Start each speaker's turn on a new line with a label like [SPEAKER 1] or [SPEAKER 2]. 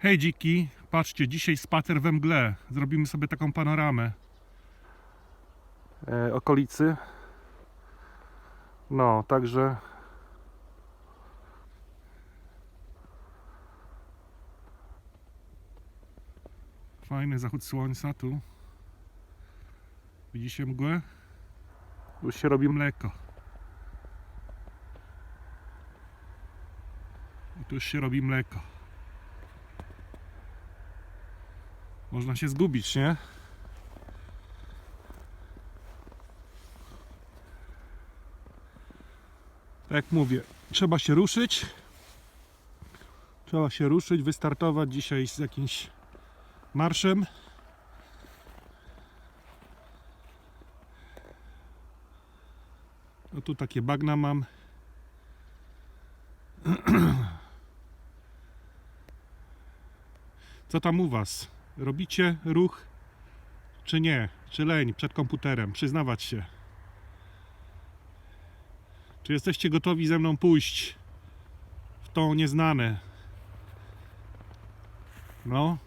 [SPEAKER 1] Hej dziki, patrzcie, dzisiaj spacer we mgle. Zrobimy sobie taką panoramę. E, okolicy. No, także. Fajny zachód słońca tu. Widzicie mgłę? Już się robi mleko. I tu już się robi mleko. Można się zgubić, nie? Tak jak mówię, trzeba się ruszyć. Trzeba się ruszyć, wystartować dzisiaj z jakimś marszem. No tu takie bagna mam. Co tam u Was? Robicie ruch czy nie? Czy leń przed komputerem? Przyznawać się. Czy jesteście gotowi ze mną pójść w to nieznane? No,